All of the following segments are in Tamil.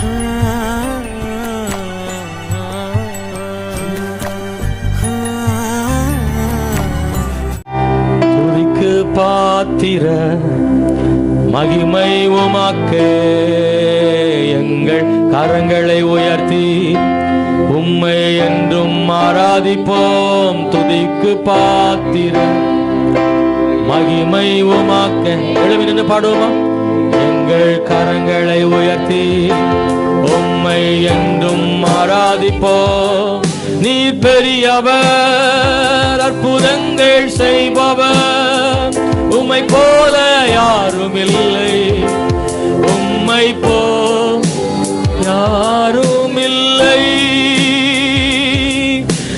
துதிக்கு பாத்திர மகிமை உமாக்கே. எங்கள் கரங்களை உயர்த்தி உம்மை என்றும் ஆராதிப்போம். துதிக்கு பாத்திர மகிமை உமாக்க. எழுவி நின்று பாடுவோமா? எங்கள் கரங்களை உயர்த்தி உம்மை என்றும் ஆராதிப்போ. நீ பெரியவர் அற்புதங்கள் செய்பவர். உம்மை போல யாரும் இல்லை. உம்மை போ யாரும் இல்லை.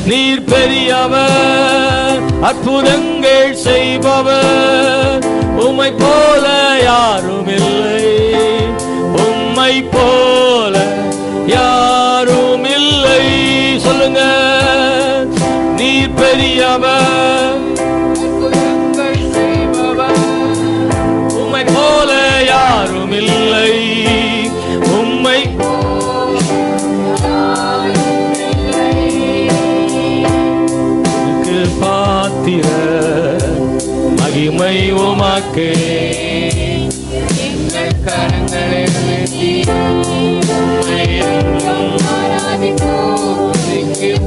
நீர் பெரியவர் அற்புதங்கள் செய்பவர். உமை போல யாரும் இல்லை. உம்மை போல யாரும் இல்லை. சொல்லுங்க. நீர் பெரியவர். அற்புதங்கள் உம்மை போல யாரும் இல்லை. உம்மை பாத்திர மகிமை உமாக்கே. எங்கள் கரங்களை உயர்த்தி உம்மை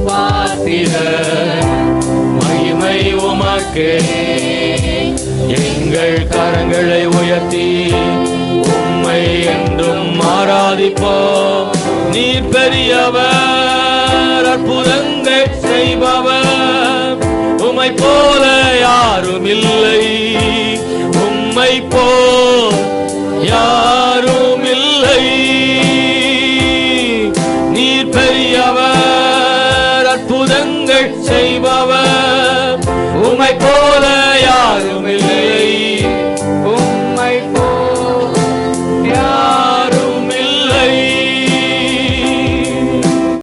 பாத்திர மகிமை உமாக்கே. எங்கள் கரங்களை உயர்த்தி உம்மை என்றும் ஆராதிப்போம். நீர் பெரியவர் அற்புதங்கள் செய்பவர். உம்மை போல யாரும் இல்லை. உம்மை போ யாரும் இல்லை. நீர் பெரியவர் அற்புதங்கள் செய்பவர். உம்மை போ